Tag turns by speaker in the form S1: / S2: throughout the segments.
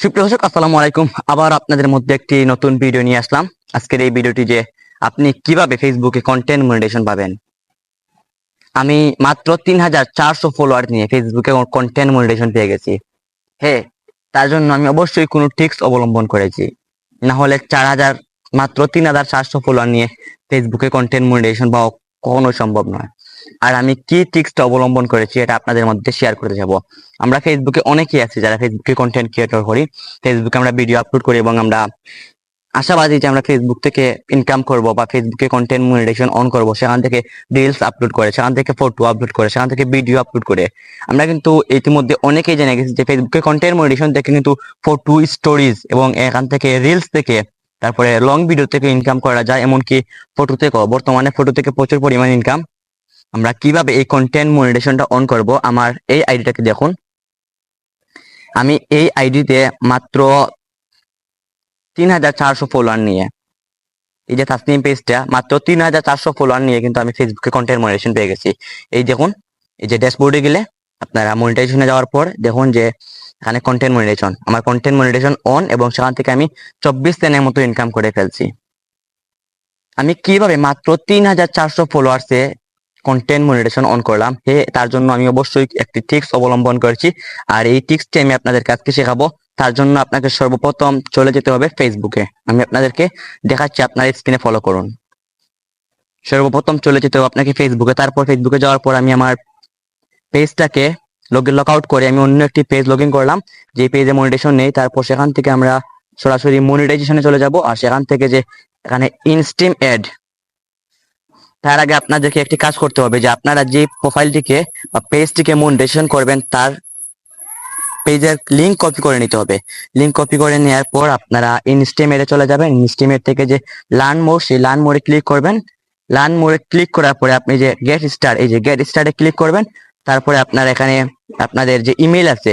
S1: সুপ্রিয় আসসালামু আলাইকুম। আবার আপনাদের মধ্যে একটি নতুন ভিডিও নিয়ে আসলাম। আজকের এই ভিডিওটি যে আপনি কীভাবে ফেসবুকে কন্টেন্ট মনিটেশন পাবেন? আমি মাত্র তিন হাজার চারশো ফলোয়ার নিয়ে ফেসবুকে কন্টেন্ট মনিটেশন পেয়ে গেছি। হ্যাঁ তার জন্য আমি অবশ্যই কোনো টিক্স অবলম্বন করেছি। না হলে চার হাজার, মাত্র তিন হাজার চারশো ফলোয়ার নিয়ে ফেসবুকে কন্টেন্ট মনিটেশন পাওয়া কখনো সম্ভব নয়। আর আমি কি টিক্সটা অবলম্বন করেছি এটা আপনাদের মধ্যে শেয়ার করতে যাব আমরা ফেসবুকে অনেকেই আছি যারা ফেসবুকে কন্টেন্ট ক্রিয়েটর করি। ফেসবুকে আমরা ভিডিও আপলোড করি এবং আমরা আশাবাদী যে আমরা ফেসবুক থেকে ইনকাম করব বা ফেসবুকে কন্টেন্ট মনিটেশন অন করব, সেখান থেকে রিলস আপলোড করে, সেখান থেকে ফটো আপলোড করে, সেখান থেকে ভিডিও আপলোড করে। আমরা কিন্তু ইতিমধ্যে অনেকেই জেনে গেছি যে ফেসবুকে কন্টেন্ট মনিটেশন থেকে কিন্তু ফটো স্টোরিজ এবং এখান থেকে রিলস থেকে তারপরে লং ভিডিও থেকে ইনকাম করা যায়, এমনকি ফটো থেকেও। বর্তমানে ফটো থেকে প্রচুর পরিমাণ ইনকাম আমরা কীভাবে এই কন্টেন্ট মনিটেশনটা অন করব? আমার এই আইডিটাকে দেখুন। আমি এই আইডিতে মাত্র তিন হাজার চারশো ফলোয়ার নিয়ে, এই যে তাসনিম পেজটা মাত্র তিন হাজার চারশো ফলোয়ার নিয়ে কিন্তু আমি ফেসবুকে কন্টেন্ট মনিটেশন পেয়ে গেছি। এই দেখুন, এই যে ড্যাশবোর্ডে গেলে আপনারা মনিটাইজেশনে যাওয়ার পর দেখুন যে এখানে কন্টেন্ট মনিটেশন আমার কন্টেন্ট মনিটেশন অন এবং সেখান থেকে আমি চব্বিশ দিনের মতো ইনকাম করে ফেলছি। আমি কীভাবে মাত্র তিন হাজার চারশো ফলোয়ার্সে কন্টেন্ট মনিটেশন অন করলাম। হে, তার জন্য আমি অবশ্যই একটি টিক্স অবলম্বন করেছি। আর এই টিক্সটি আমি আপনাদের কাছকে শেখাবো। তার জন্য আপনাকে সর্বপ্রথম চলে যেতে হবে ফেসবুকে আমি আপনাদেরকে দেখাচ্ছি, আপনার স্ক্রিনে ফলো করুন। সর্বপ্রথম চলে যেতে হবে আপনাকে ফেসবুকে তারপর ফেসবুকে যাওয়ার পর আমি আমার পেজটাকে লগ লগ আউট করে আমি অন্য একটি পেজ লগ ইন করলাম। যে পেজে মনিটেশন নেই, তারপর সেখান থেকে আমরা সরাসরি মনিটাইজেশনে চলে যাব। আর সেখান থেকে যে এখানে ইনস্টিম অ্যাড তার আগে আপনাদেরকে একটি কাজ করতে হবে যে আপনারা যে প্রোফাইলটিকে বা পেজটিকে মনিটাইজেশন করবেন, তার পেজের লিঙ্ক কপি করে নিতে হবে। লিঙ্ক কপি করে নেওয়ার পর আপনারা ইনস্টিমেটে চলে যাবেন। ইনস্টিমেট থেকে যে লার্ন মোড সেই লার্ন মোডে ক্লিক করবেন। লার্ন মোডে ক্লিক করার পরে আপনি যে গেট স্টার এই যে গেট স্টারে ক্লিক করবেন। তারপরে আপনার এখানে আপনাদের যে ইমেল আছে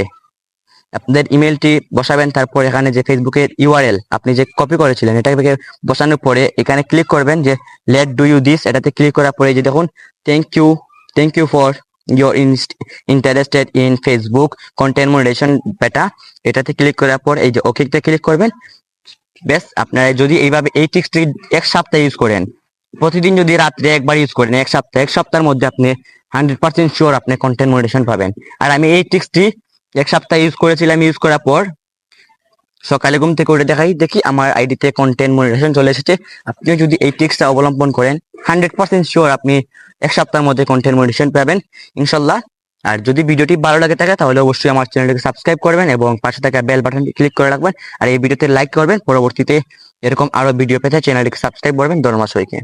S1: আপনাদের ইমেলটি বসাবেন, তারপর এখানে যে ফেসবুকের ইউআরএল আপনি যে কপি করেছিলেন এটাকে বসানোর পরে এখানে ক্লিক করবেন যে লেট ডু ইউ দিস এটাতে ক্লিক করার পরে যে দেখুন thank you thank you for your interested in Facebook content monetization beta এটাতে ক্লিক করার পর এই যে ওকেতে ক্লিক করবেন। বেশ আপনারা যদি এইভাবে এই টিক্সটি এক সপ্তাহ ইউজ করেন, প্রতিদিন যদি রাত্রে একবার ইউজ করেন, এক সপ্তাহ, এক সপ্তাহের মধ্যে আপনি হান্ড্রেড পার্সেন্ট শিওর আপনি কন্টেন্ট মনিটেশন পাবেন। আর আমি এই টিক্সটি এক সপ্তাহ ইউজ করেছিলাম ইউজ করার পর সকালে ঘুম থেকে উঠে দেখাই, দেখি আমার আইডিতে কন্টেন্ট মনিটেশন চলে এসেছে। আপনিও যদি এই টিক্সটা অবলম্বন করেন হান্ড্রেড পার্সেন্ট শিওর আপনি এক সপ্তাহের মধ্যে কন্টেন্ট মনিটেশন পাবেন, ইনশাল্লাহ। আর যদি ভিডিওটি ভালো লাগে থাকে, তাহলে অবশ্যই আমার চ্যানেলটিকে সাবস্ক্রাইব করবেন এবং পাশে থাকা বেল বাটনটি ক্লিক করে রাখবেন। আর এই ভিডিওতে লাইক করবেন, পরবর্তীতে এরকম আরও ভিডিও পেতে চ্যানেলটিকে সাবস্ক্রাইব করবেন ধন্যবাদ সবাইকে